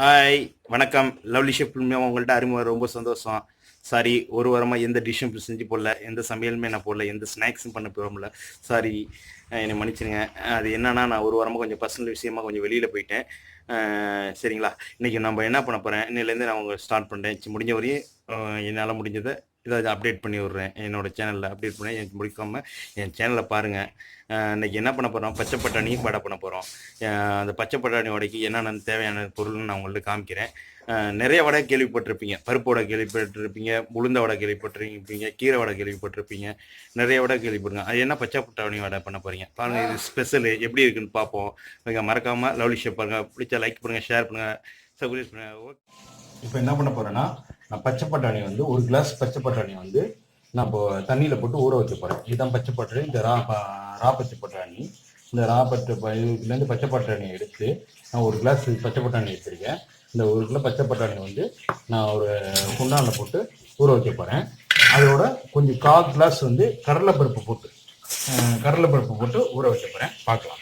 Hi வணக்கம். Lovely chef மூலியமாக உங்கள்கிட்ட அறிமுகம் ரொம்ப சந்தோஷம். சாரி ஒரு வாரமாக எந்த டிஷ்ஷும் செஞ்சு போடல எந்த சமையலுமே நான் போடல எந்த ஸ்நாக்ஸும் பண்ண போகல சாரி என்னை மன்னிச்சிடுங்க அது என்னன்னா நான் ஒரு வாரமாக கொஞ்சம் பர்சனல் விஷயமா கொஞ்சம் வெளியில் போயிட்டேன். சரிங்களா? இன்றைக்கி நம்ம என்ன பண்ண போகிறேன் இன்னிலேருந்து நான் உங்களை ஸ்டார்ட் பண்ணுறேன் முடிஞ்ச வரையும் என்னால் முடிஞ்சதை இதை அப்டேட் பண்ணி விட்றேன். என்னோட சேனலில் அப்டேட் பண்ணி எனக்கு முடிக்காமல் என் சேனலை பாருங்கள் இன்னைக்கு என்ன பண்ண போகிறோம் பச்சை பட்டாணி வடை பண்ண போகிறோம் அந்த பச்சை பட்டாணி வடைக்கு என்னென்ன தேவையான பொருள்னு நான் உங்கள்ட்ட காமிக்கிறேன். நிறைய வடை கேள்விப்பட்டிருப்பீங்க. பருப்பு வடை கேள்விப்பட்டிருப்பீங்க உளுந்த வடை கேள்விப்பட்டிருப்பீங்க கீரை வடை கேள்விப்பட்டிருப்பீங்க நிறைய வடை கேள்விப்படுங்க. அது என்ன பச்சை பட்டாணி வடை பண்ண போகிறீங்க பாருங்க இது ஸ்பெஷல் எப்படி இருக்குன்னு பார்ப்போம். நீங்கள் மறக்காமல் லவ்லி ஷேப் பாருங்க. பிடிச்சா லைக் பண்ணுங்கள் ஷேர் பண்ணுங்கள் சப்ஸ்கிரைப் பண்ணுங்கள் இப்போ என்ன பண்ண போறேன்னா நான் பச்சை பட்டாணி வந்து ஒரு கிளாஸ் பச்சை பட்டாணி வந்து நான் இப்போ தண்ணியில் போட்டு ஊற வைக்க போகிறேன் இதுதான் பச்சை பட்டாணி இந்த ரா ப- ரா பச்சை பட்டாணி. இந்த ரா பச்சை இதுலேருந்து பச்சை பட்டாணி எடுத்து நான் ஒரு கிளாஸ் பச்சை பட்டாணி எடுத்திருக்கேன். இந்த ஒரு கிலோ பச்சை பட்டாணி வந்து நான் ஒரு குண்டானில் போட்டு ஊற வைக்க போகிறேன் அதோட கொஞ்சம் கால் கிளாஸ் வந்து கடலைப்பருப்பு போட்டு கடலைப்பருப்பு போட்டு ஊற வைக்க போகிறேன் பார்க்கலாம்.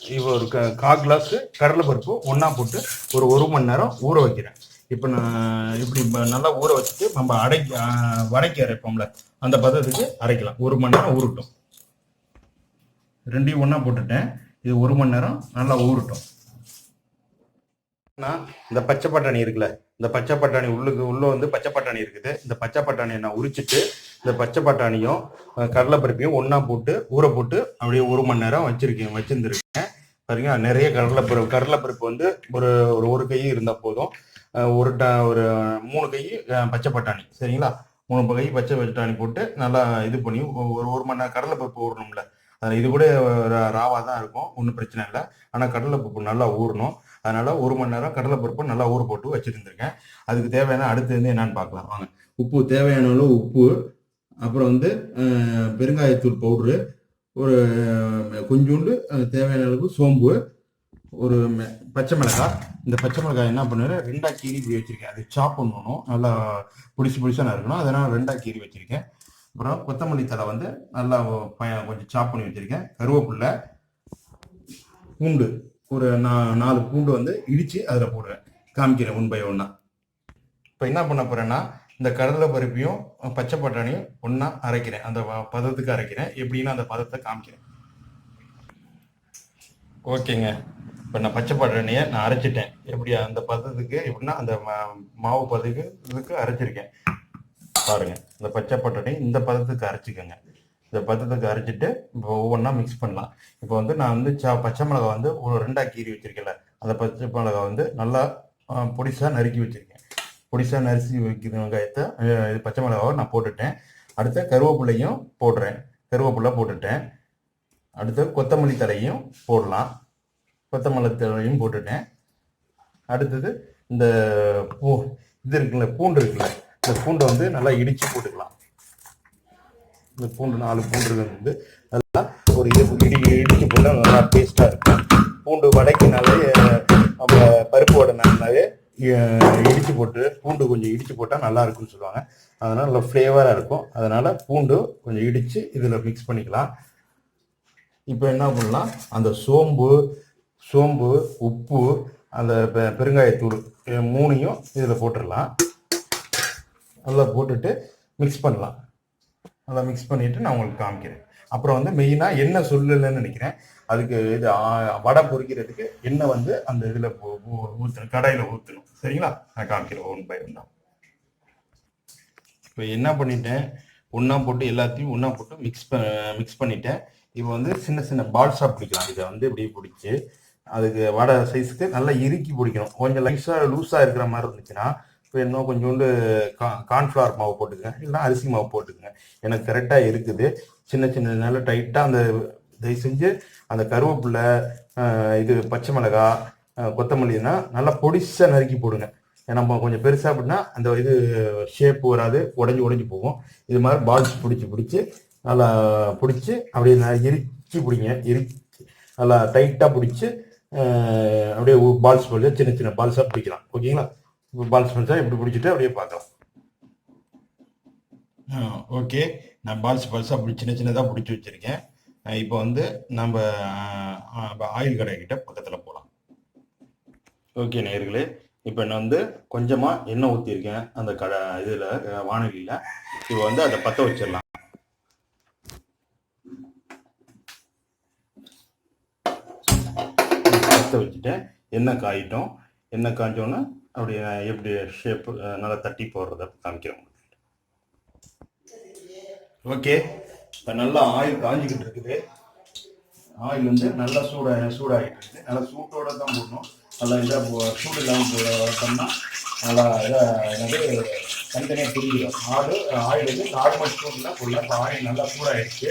இப்போ ஒரு க கா கிளாஸ் கடலைப்பருப்பு ஒன்றா போட்டு ஒரு ஒரு மணி நேரம் ஊற வைக்கிறேன். இப்போ நான் இப்படி நல்லா ஊற வச்சுட்டு நம்ம அடைக்கி ஆஹ் அரைப்போம்ல அந்த பதத்துக்கு அரைக்கலாம். ஒரு மணி நேரம் ஊறட்டும். ரெண்டையும் ஒன்றா போட்டுட்டேன். இது ஒரு மணி நேரம் நல்லா ஊறட்டும். நான் இந்த பச்சை பட்டாணி இருக்குல்ல இந்த பச்சை பட்டாணி உள்ளுக்கு உள்ளே வந்து பச்சை பட்டாணி இருக்குது. இந்த பச்சை பட்டாணியை நான் உரிச்சிட்டு இந்த பச்சை பட்டாணியும் கடலைப்பருப்பையும் ஒன்றா போட்டு ஊற போட்டு அப்படியே ஒரு மணி நேரம் வச்சிருக்கேன் வச்சிருந்துருக்கேன். சரிங்களா நிறைய கடலைப்பருப்பு. கடலைப்பருப்பு வந்து ஒரு ஒரு ஒரு கை இருந்தால் போதும். ஒரு ட ஒரு மூணு கை பச்சை பட்டாணி. சரிங்களா? மூணு கை பச்சை பட்டாணி போட்டு நல்லா இது பண்ணி ஒரு ஒரு மணி நேரம் கடலைப்பருப்பு ஊறணும்ல. அது இது கூட ராவாக தான் இருக்கும் ஒன்றும் பிரச்சனை இல்லை. ஆனால் கடலைப்பருப்பு நல்லா ஊறணும். அதனால் ஒரு மணி நேரம் கடலைப்பருப்பு நல்லா ஊற போட்டு வச்சிருந்துருக்கேன். அதுக்கு தேவையான அடுத்து வந்து என்னன்னு பார்க்கலாம். வாங்க. உப்பு தேவையான அளவு உப்பு அப்புறம் வந்து பெருங்காயத்தூள் பவுட்ரு ஒரு கொஞ்சோண்டு தேவையான அளவு சோம்பு ஒரு மெ- பச்சை மிளகாய். இந்த பச்சை மிளகாய் என்ன பண்ணுறேன் ரெண்டாக கீரி இப்படி அது சாப் பண்ணணும். நல்லா புடிச்சு புடிச்சா இருக்கணும். அதனால் ரெண்டாக கீரி வச்சுருக்கேன். அப்புறம் கொத்தமல்லி தழை வந்து நல்லா பயம் கொஞ்சம் சாப் பண்ணி வச்சுருக்கேன். கருவேப்பில்லை பூண்டு ஒரு நா- நாலு பூண்டு வந்து இடித்து அதில் போடுறேன். காமிக்கிறேன் ஒன் பை ஒன்னா. இப்போ என்ன பண்ண போகிறேன்னா இந்த கடலை பருப்பையும் பச்சை பட்டாணியும் ஒன்றா அரைக்கிறேன். அந்த பதத்துக்கு அரைக்கிறேன். எப்படின்னா அந்த பதத்தை காமிக்கிறேன். ஓகேங்க. இப்போ நான் பச்சை பட்டாணியை நான் அரைச்சிட்டேன். எப்படி அந்த பதத்துக்கு எப்படின்னா அந்த மா- மாவு பதத்துக்கு இதுக்கு அரைச்சிருக்கேன். பாருங்க. இந்த பச்சை பட்டாணி இந்த பதத்துக்கு அரைச்சிக்கோங்க. இந்த பதத்துக்கு அரைச்சிட்டு இப்போ ஒவ்வொன்றா மிக்ஸ் பண்ணலாம். இப்போ வந்து நான் வந்து சா பச்சை மிளகா வந்து ஒரு ரெண்டாக கீறி வச்சிருக்கேன்ல. அந்த பச்சை மிளகாய் வந்து நல்லா பொடிசாக நறுக்கி வச்சிருக்கேன். பொடிசா நரிசி வைக்கிற வெங்காயத்தை இது பச்சை மிளகாவை நான் போட்டுட்டேன். அடுத்த கருவேப்பிலையும் போடுறேன். கருவேப்பிலை போட்டுட்டேன். அடுத்து கொத்தமல்லி தழையும் போடலாம். கொத்தமல்லி தழையும் போட்டுட்டேன். அடுத்தது இந்த பூ இது இருக்குல்ல பூண்டு இருக்குல்ல இந்த பூண்டை வந்து நல்லா இடித்து போட்டுக்கலாம். இந்த பூண்டு நாலு பூண்டு வந்து நல்லா ஒரு இது இடி இடித்து போட்டால் நல்லா டேஸ்ட்டாக இருக்கும். பூண்டு வடைக்குனாலே நம்ம பருப்பு வடைனாலே இடித்து போட்டு பூண்டு கொஞ்சம் இடித்து போட்டால் நல்லா இருக்கும்னு சொல்லுவாங்க. அதனால் நல்லா ஃப்ளேவராக இருக்கும். அதனால் பூண்டு கொஞ்சம் இடித்து இதில் மிக்ஸ் பண்ணிக்கலாம். இப்போ என்ன பண்ணலாம்? அந்த சோம்பு சோம்பு உப்பு அந்த பெ- பெருங்காயத்தூள் மூணையும் இதில் போட்டுடலாம். நல்லா போட்டுட்டு மிக்ஸ் பண்ணலாம். நல்லா மிக்ஸ் பண்ணிவிட்டு நான் உங்களுக்கு காமிக்கிறேன். அப்புறம் வந்து மெயினாக எண்ணெய் சொல்லலைன்னு நினைக்கிறேன். அதுக்கு இது வடை பொரிக்கிறதுக்கு எண்ணெய் வந்து அந்த இதில் ஊற்றணும் கடையில் ஊற்றணும் சரிங்களா? நான் காமிக்கிறேன் ஒன் பை ஒன்றா இப்போ என்ன பண்ணிட்டேன்? ஒன்றா போட்டு எல்லாத்தையும் ஒன்றா போட்டு மிக்ஸ் மிக்ஸ் பண்ணிட்டேன். இப்போ வந்து சின்ன சின்ன பால்ஸாக பிடிக்கலாம். இதை வந்து இப்படி பிடிச்சி அதுக்கு வடை சைஸ்க்கு நல்லா இறுக்கி பிடிக்கணும். கொஞ்சம் லைஸாக லூஸாக இருக்கிற மாதிரி இருந்துச்சுன்னா இப்போ கொஞ்சோண்டு கா கார்ன்ஃப்ளவர் மாவு போட்டுக்கங்க. இல்லைன்னா அரிசி மாவு போட்டுக்கங்க. எனக்கு கரெக்டாக இருக்குது. சின்ன சின்ன நல்லா டைட்டாக அந்த தயவு செஞ்சு அந்த கருவேப்பிலை இது பச்சை மிளகாய் கொத்தமல்லினா நல்லா பொடிசாக நறுக்கி போடுங்க. ஏன்னா கொஞ்சம் பெருசாக அப்படின்னா அந்த இது ஷேப் வராது. உடஞ்சி உடஞ்சி போகும். இது மாதிரி பால்ஸ் பிடிச்சி பிடிச்சி நல்லா பிடிச்சி அப்படியே ந- இறுக்கி பிடிங்க. இறுக்கி நல்லா டைட்டாக பிடிச்சி அப்படியே பால்ஸ் பிடிச்சா சின்ன சின்ன பால்ஸாக பிடிக்கலாம். ஓகேங்களா? பால்ஸ் பிடிச்சா இப்படி பிடிச்சிட்டு அப்படியே பார்க்கலாம். ஓகே. நான் பால்ஸ் பால்ஸாக அப்படி சின்ன சின்னதாக பிடிச்சி வச்சுருக்கேன். இப்போ வந்து நம்ம ஆயில் கடை கிட்ட பக்கத்தில் போகலாம் ஓகே நேயர்களே இப்போ நான் வந்து கொஞ்சமாக எண்ணெய் ஊற்றிருக்கேன் அந்த கடை இதில் வானொலியில். இப்போ வந்து அதை பற்ற வச்சிடலாம். பற்ற வச்சுட்டேன் எண்ணெய் காயிட்டோம். எண்ணெய் காய்ச்சோன்னே அப்படி எப்படி ஷேப்பு நல்லா தட்டி போடுறத காமிக்கிறோம் ஓகே இப்போ நல்லா ஆயில் காஞ்சிக்கிட்டு இருக்குது. ஆயில் வந்து நல்லா சூடாக சூடாகிட்டு இருக்குது. நல்லா சூட்டோட தான் போடணும். நல்லா இதாக சூடு இல்லாமல் போட்டோம்னா நல்லா இதாக என்னது தனித்தனியாக பிரிஞ்சிடும். ஆடு ஆயில் வந்து நார்மல் சூடில் போடலாம். இப்போ ஆயில் நல்லா சூடாகிடுச்சு.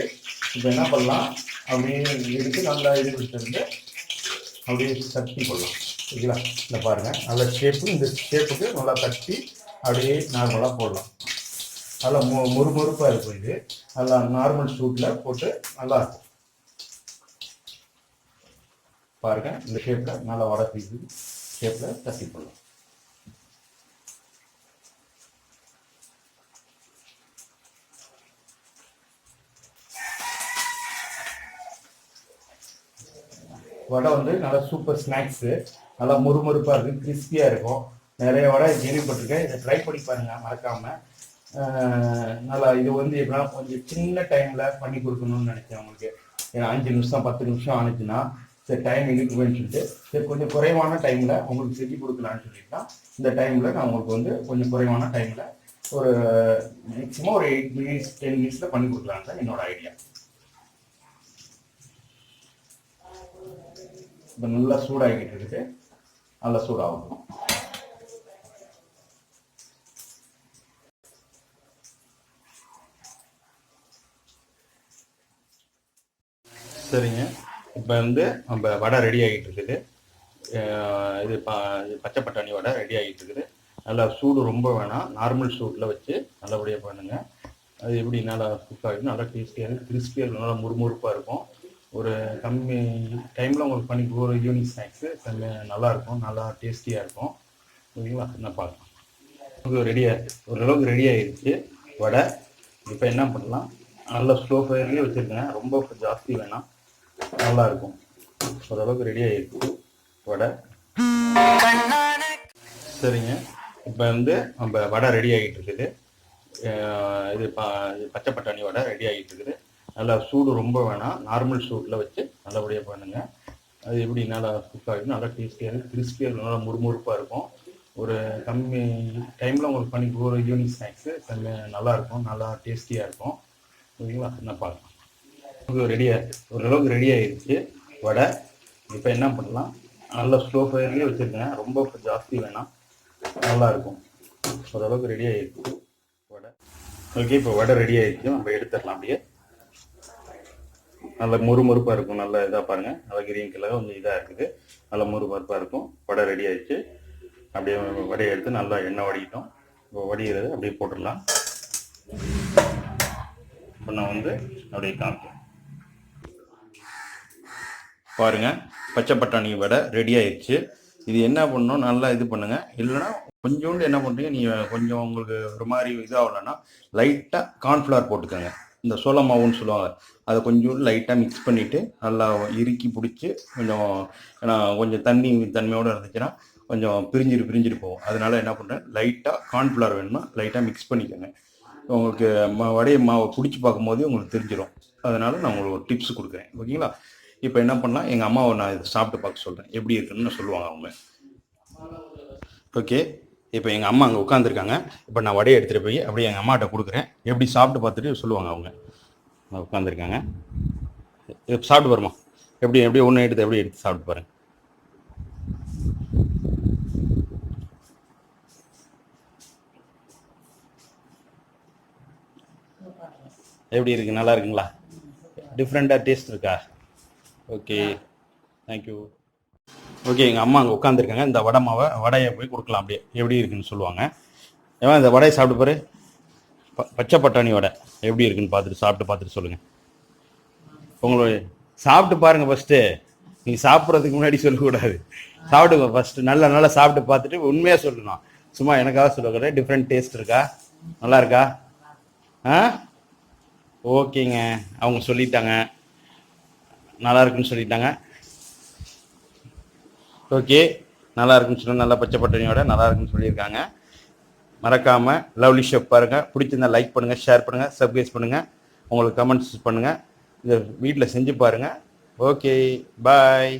இப்போ என்ன பண்ணலாம்? அப்படியே எடுத்து நல்லா இது விட்டுருந்து அப்படியே சட்டி போடலாம். சரிங்களா இந்த பாருங்கள் நல்ல ஷேப்பு இந்த ஷேப்புக்கு நல்லா தட்டி அப்படியே நார்மலாக போடலாம். நல்லா மொ முறுமுறுப்பாக இருக்கும் இது. நல்லா நார்மல் சூட்டில் போட்டு நல்லா இருக்கும். பாருங்கள் இந்த ஷேப்பில் நல்லா வடை பீஸு ஷேப்பில் தட்டி போடலாம். வடை வந்து நல்லா சூப்பர் ஸ்நாக்ஸு நல்லா முறுமுறுப்பாக இருக்கும் கிறிஸ்பியாக இருக்கும். நிறைய வடை கேள்விப்பட்டிருக்கேன். இதை ட்ரை பண்ணி பாருங்கள் மறக்காமல் நல்லா இது வந்து எப்படின்னா கொஞ்சம் சின்ன டைமில் பண்ணி கொடுக்கணும்னு நினைச்சேன் உங்களுக்கு. ஏன்னா அஞ்சு நிமிஷம் பத்து நிமிஷம் ஆனிச்சுன்னா சரி டைம் இருக்குவேன்னு சொல்லிட்டு சரி கொஞ்சம் குறைவான டைமில் உங்களுக்கு செஞ்சு கொடுக்கலான்னு சொல்லிட்டுனா இந்த டைமில் நான் உங்களுக்கு வந்து கொஞ்சம் குறைவான டைமில் ஒரு மேக்ஸிமம் ஒரு எயிட் மினிட்ஸ் டென் மினிட்ஸில் பண்ணி கொடுக்கலான்னு தான் என்னோட ஐடியா இப்போ நல்லா சூடாகிக்கிட்டு இருக்குது நல்லா சூடாகும் சரிங்க. இப்போ வந்து நம்ம வடை ரெடி ஆகிட்டு இருக்குது. இது ப இது பச்சை பட்டாணி வடை ரெடி ஆகிட்டு இருக்குது. நல்லா சூடு ரொம்ப வேணாம். நார்மல் சூட்டில் வச்சு நல்லபடியாக பண்ணுங்கள் அது எப்படி நல்லா குக் ஆகிடும் நல்லா டேஸ்டியாக இருக்கும் கிறிஸ்பியாக இருக்கும் நல்லா முறுமுறுப்பாக இருக்கும். ஒரு கம்மி டைமில் உங்களுக்கு பண்ணி ஒரு ஈவினிங் ஸ்நாக்ஸு செம்ம நல்லாயிருக்கும் நல்லா டேஸ்டியாக இருக்கும் ஓகேங்களா நான் பார்க்கலாம். உங்களுக்கு ரெடியாக ஓரளவுக்கு ரெடி ஆகிடுச்சு வடை. இப்போ என்ன பண்ணலாம்? நல்லா ஸ்லோ ஃபயர்லேயே வச்சுருக்கேன். ரொம்ப ஜாஸ்தி வேணாம். நல்லா இருக்கும் ஓரளவுக்கு ரெடி ஆகிருக்கு வடை. சரிங்க. இப்போ வந்து நம்ம வடை ரெடி ஆகிட்டு இருக்குது. இது ப இது பச்சை பட்டாணி வடை ரெடி ஆகிட்டு இருக்குது. நல்லா சூடு ரொம்ப வேணாம். நார்மல் சூட்டில் வச்சு நல்லபடியாக பண்ணுங்கள் அது எப்படி நல்லா குக் ஆகிடும் நல்லா டேஸ்டியாக இருக்கும் கிறிஸ்பியாக இருக்கும் நல்லா முறுமுறுப்பாக இருக்கும். ஒரு கம்மி டைமில் உங்களுக்கு பண்ணி ஒரு ஈவினிங் ஸ்நாக்ஸு செம்ம நல்லாயிருக்கும் நல்லா டேஸ்டியாக இருக்கும். ஓகேங்களா நான் பார்க்கலாம். உங்களுக்கு ரெடியாக ஓரளவுக்கு ரெடி ஆகிடுச்சு வடை. இப்போ என்ன பண்ணலாம்? நல்லா ஸ்லோ ஃபயர்லேயே வச்சுருக்கேன். ரொம்ப ஜாஸ்தி வேணாம். நல்லா இருக்கும். ஓரளவுக்கு ரெடி ஆகிடுச்சு வடை. ஓகே இப்போ வடை ரெடி ஆகிடுச்சு நம்ம எடுத்துடலாம் அப்படியே. நல்ல முறுமுறுப்பாக இருக்கும் நல்ல இதாக பாருங்கள் நல்லா கிரீன் கலர் கொஞ்சம் இதாக இருக்குது. நல்ல முறுமுறுப்பாக இருக்கும். வடை ரெடி ஆயிடுச்சு. அப்படியே வடையை எடுத்து நல்லா எண்ணெய் வடிக்கிட்டோம். இப்போ வடிகிறது அப்படியே போட்டுடலாம். இப்போ நான் வந்து அப்படியே காமிப்பேன் பாருங்க பச்சை பட்டாணி வடை ரெடி ஆயிடுச்சு. இது என்ன பண்ணணும்? நல்லா இது பண்ணுங்க. இல்லைன்னா கொஞ்சோண்டு என்ன பண்ணுறீங்க? நீங்கள் கொஞ்சம் உங்களுக்கு ஒரு மாதிரி இதாகலன்னா லைட்டாக கார்ன்ஃப்ளவர் போட்டுக்கோங்க. இந்த சோள மாவுன்னு சொல்லுவாங்க. அதை கொஞ்சம் லைட்டாக மிக்ஸ் பண்ணிவிட்டு நல்லா இறுக்கி பிடிச்சி கொஞ்சம் ஏன்னா கொஞ்சம் தண்ணி தன்மையோடு இருந்துச்சுன்னா கொஞ்சம் பிரிஞ்சிட்டு பிரிஞ்சிட்டு போகும். அதனால என்ன பண்ணுறேன் லைட்டாக கார்ன்ஃப்ளவர் வேணுமா லைட்டாக மிக்ஸ் பண்ணிக்கோங்க. உங்களுக்கு ம வடைய மாவை பிடிச்சி பார்க்கும்போதே உங்களுக்கு தெரிஞ்சிடும் அதனால் நான் உங்களுக்கு ஒரு டிப்ஸ் கொடுக்குறேன். ஓகேங்களா? இப்போ என்ன பண்ணலாம் எங்கள் அம்மாவை நான் இதை சாப்பிட்டு பார்க்க சொல்கிறேன் எப்படி இருக்குன்னு சொல்லுவாங்க அவங்க. ஓகே? இப்போ எங்கள் அம்மா அங்கே உட்காந்துருக்காங்க இப்போ நான் வடையை எடுத்துகிட்டு போய் அப்படியே எங்கள் அம்மாட்ட கொடுக்குறேன். எப்படி சாப்பிட்டு பார்த்துட்டு சொல்லுவாங்க அவங்க. உட்காந்துருக்காங்க சாப்பிட்டு பாருமா எப்படி எப்படி ஒன்று எடுத்து எப்படி எடுத்து சாப்பிட்டு பாருங்க. எப்படி இருக்கு? நல்லா இருக்குங்களா? டிஃப்ரெண்ட்டாக டேஸ்ட் இருக்கா? ஓகே தேங்க்யூ ஓகே எங்கள் அம்மா அங்கே உட்காந்துருக்காங்க இந்த வடை மாவை வடையை போய் கொடுக்கலாம் அப்படியே. எப்படி இருக்குன்னு சொல்லுவாங்க. ஏன் இந்த வடையை சாப்பிட்டு பாரு. ப- பச்சை பட்டாணி வடை எப்படி இருக்குன்னு பார்த்துட்டு சாப்பிட்டு பார்த்துட்டு சொல்லுங்கள் உங்களுடைய சாப்பிட்டு பாருங்கள் ஃபஸ்ட்டு நீங்கள் சாப்பிட்றதுக்கு முன்னாடி சொல்லக்கூடாது. சாப்பிடுங்க ஃபஸ்ட்டு நல்லா நல்லா சாப்பிட்டு பார்த்துட்டு உண்மையாக சொல்லணும். சும்மா எனக்காக சொல்லக்கூடாது. டிஃப்ரெண்ட் டேஸ்ட் இருக்கா? நல்லா இருக்கா? ஆ? ஓகேங்க. அவங்க சொல்லிட்டாங்க. நல்லா இருக்குன்னு சொல்லிட்டாங்க. ஓகே நல்லா இருக்குன்னு சொல்லி நல்லா பச்சை பட்டணியோட நல்லா இருக்குன்னு சொல்லியிருக்காங்க. மறக்காமல் லவ்லி ஷோ பாருங்கள் பிடிச்சிருந்தா லைக் பண்ணுங்கள் ஷேர் பண்ணுங்கள் சப்ஸ்கிரைப் பண்ணுங்கள் உங்களுக்கு கமெண்ட்ஸ் பண்ணுங்கள் இதை வீட்டில் செஞ்சு பாருங்கள் ஓகே பாய்